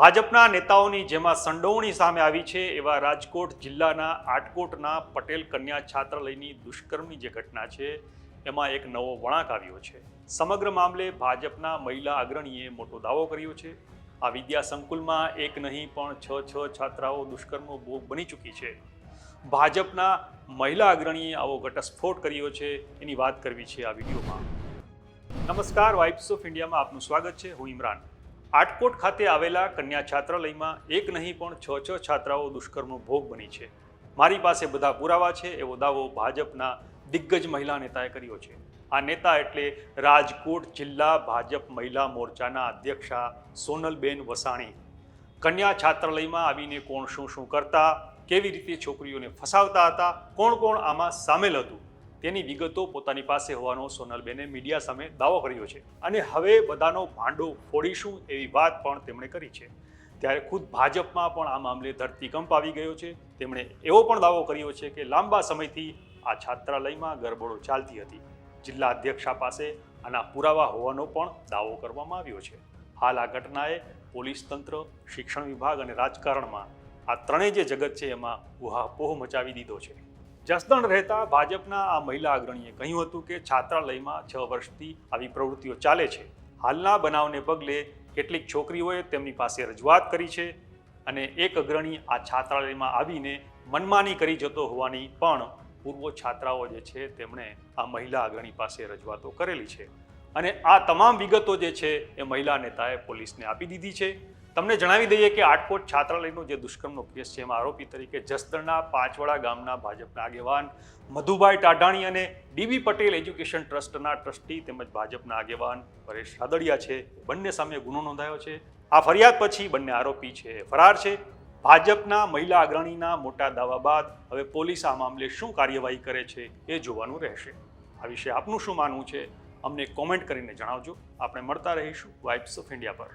ભાજપના નેતાઓની જેમાં સંડોવણી સામે આવી છે એવા રાજકોટ જિલ્લાના આટકોટના પટેલ કન્યા છાત્રાલયની દુષ્કર્મની જે ઘટના છે, એમાં એક નવો વળાંક આવ્યો છે. સમગ્ર મામલે ભાજપના મહિલા અગ્રણીએ મોટો દાવો કર્યો છે. આ વિદ્યા સંકુલમાં એક નહીં પણ છ છ છાત્રાઓ દુષ્કર્મનો ભોગ બની ચૂકી છે. ભાજપના મહિલા અગ્રણીએ આવો ઘટસ્ફોટ કર્યો છે એની વાત કરવી છે આ વિડીયોમાં. નમસ્કાર, વાઇબ્સ ઓફ ઇન્ડિયામાં આપનું સ્વાગત છે. હું ઇમરાન. આટકોટ ખાતે આવેલા કન્યા છાત્રાલયમાં એક નહીં પણ છ છ છાત્રાઓ દુષ્કર્મનો ભોગ બની છે. મારી પાસે બધા પુરાવા છે, એવો દાવો ભાજપના દિગ્ગજ મહિલા નેતાએ કર્યો છે. આ નેતા એટલે રાજકોટ જિલ્લા ભાજપ મહિલા મોરચાના અધ્યક્ષા સોનલબેન વસાણી. કન્યા છાત્રાલયમાં આવીને કોણ શું શું કરતા, કેવી રીતે છોકરીઓને ફસાવતા હતા, કોણ કોણ આમાં સામેલ હતું તેની વિગતો પોતાની પાસે હોવાનો સોનલબેને મીડિયા સામે દાવો કર્યો છે. અને હવે બધાનો ભાંડો ફોડીશું એવી વાત પણ તેમણે કરી છે. ત્યારે ખુદ ભાજપમાં પણ આ મામલે ધરતીકંપ આવી ગયો છે. તેમણે એવો પણ દાવો કર્યો છે કે લાંબા સમયથી આ છાત્રાલયમાં ગરબડો ચાલતી હતી. જિલ્લા અધ્યક્ષા પાસે આના પુરાવા હોવાનો પણ દાવો કરવામાં આવ્યો છે. હાલ આ ઘટનાએ પોલીસ તંત્ર, શિક્ષણ વિભાગ અને રાજકારણમાં આ ત્રણેય જે જગત છે એમાં ઉહાપોહ મચાવી દીધો છે. જસદણ રહેતા ભાજપના આ મહિલા અગ્રણીએ કહ્યું હતું કે છાત્રાલયમાં છ વર્ષથી આવી પ્રવૃત્તિઓ ચાલે છે. હાલના બનાવને પગલે કેટલીક છોકરીઓએ તેમની પાસે રજૂઆત કરી છે અને એક અગ્રણી આ છાત્રાલયમાં આવીને મનમાની કરી જતો હોવાની પણ પૂર્વ છાત્રાઓ જે છે તેમણે આ મહિલા અગ્રણી પાસે રજૂઆતો કરેલી છે. અને આ તમામ વિગતો જે છે એ મહિલા નેતાએ પોલીસને આપી દીધી છે. તમને જણાવી દઈએ કે આટકોટ છાત્રાલયનો જે દુષ્કર્મનો કેસ છે, એમાં આરોપી તરીકે જસદણના પાંચવાડા ગામના ભાજપના આગેવાન મધુભાઈ ટાઢાણી અને ડીબી પટેલ એજ્યુકેશન ટ્રસ્ટના ટ્રસ્ટી તેમજ ભાજપના આગેવાન પરેશ રાદડિયા છે. બંને સામે ગુનો નોંધાયો છે. આ ફરિયાદ પછી બંને આરોપી છે, ફરાર છે. ભાજપના મહિલા અગ્રણીના મોટા દાવા બાદ હવે પોલીસ આ મામલે શું કાર્યવાહી કરે છે એ જોવાનું રહેશે. આ વિશે આપનું શું માનવું છે, અમને કોમેન્ટ કરીને જણાવજો. આપણે મળતા રહીશું વાઇબ્સ ઓફ ઇન્ડિયા પર.